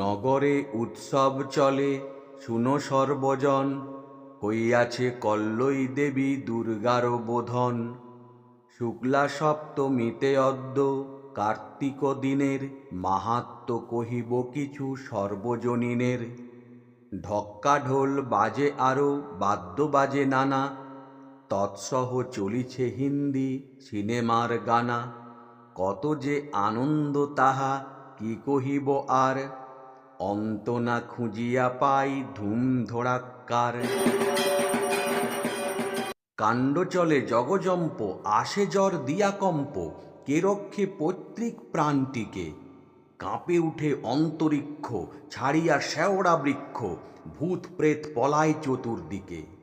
নগরে উৎসব চলে, শুনো সর্বজন, হইয়াছে কল্লই দেবী দুর্গার বোধন। শুক্লা সপ্তমীতে অদ্য, কার্তিক দিনের মাহাত্ম কহিব কিছু সর্বজনীনের। ঢক্কা ঢোল বাজে আরও বাদ্য বাজে নানা, তৎসহ চলিছে হিন্দি সিনেমার গানা। কত যে আনন্দ তাহা, কি কহিব আর? অন্ত না খুঁজিয়া পাই ধুম ধরাক্কার কাণ্ড চলে জগজম্প, আসে জ্বর দিয়া কম্প, কে রক্ষে পৈতৃক প্রাণটিকে? কাঁপে উঠে অন্তরিক্ষ, ছাড়িয়া শেওড়া বৃক্ষ ভূত প্রেত পলায় চতুর্দিকে।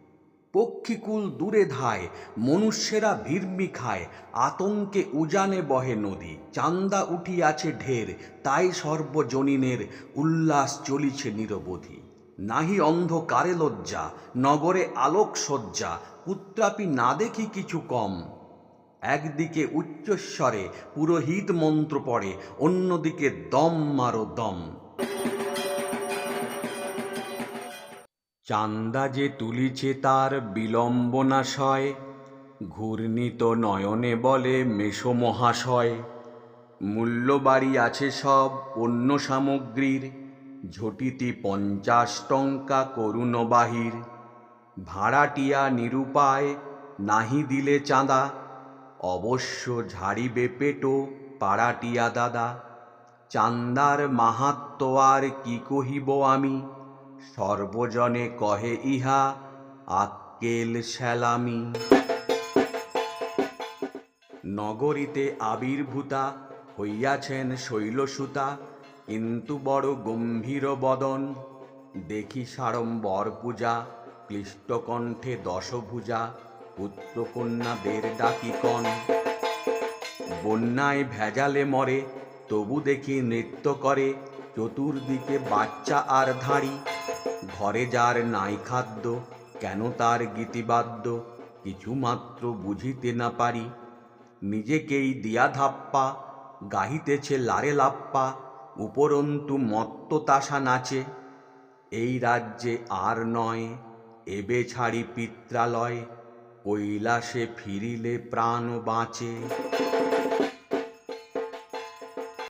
পক্ষীকুল দূরে ধায়, মনুষ্যেরা ভিড়মি খায়। আতঙ্কে উজানে বহে নদী, চান্দা উঠিয়াছে ঢের, তাই সর্বজনীনের উল্লাস চলিছে নিরবধি। নাহি অন্ধকারে লজ্জা, নগরে আলোক সজ্জা পুত্রাপি না দেখি কিছু কম। একদিকে উচ্চস্বরে পুরোহিত মন্ত্র পড়ে, অন্যদিকে দম মারো দম। চান্দা যে তুলিছে তার বিলম্বনাশয় ঘূর্ণিত নয়নে বলে মেষো মহাশয়। মূল্যবাড়ি আছে সব পণ্য সামগ্রীর, ঝটিতি পঞ্চাশ টঙ্কা করুণ বাহির। ভাড়াটিয়া নিরুপায় নাহি দিলে চাঁদা, অবশ্য ঝাড়িবে পেটো পাড়াটিয়া দাদা। চান্দার মাহাত্ম আর কি কহিব আমি? সর্বজনে কহে ইহা, আক্কেল শ্যালামি। নগরীতে আবির্ভূতা, হইয়াছেন শৈলসুতা, কিন্তু বড় গম্ভীর বদন। দেখি সাড়ম্বর পূজা, ক্লিষ্টকণ্ঠে দশভুজা পুত্রকন্যাদের ডাকিকন বন্যায় ভেজালে মরে, তবু দেখি নৃত্য করে, চতুর্দিকে বাচ্চা আর ধাড়ি। ঘরে যার নাই খাদ্য, কেন তার গীতিবাদ্য, কিছুমাত্র বুঝিতে না পারি। নিজেকেই দিয়া ধাপ্পা, গাহিতেছে লারে লাপ্পা, উপরন্তু মত্ত তাসা নাচে। এই রাজ্যে আর নয়, এবে ছাড়ি পিত্রালয়, কৈলাসে ফিরিলে প্রাণ বাঁচে।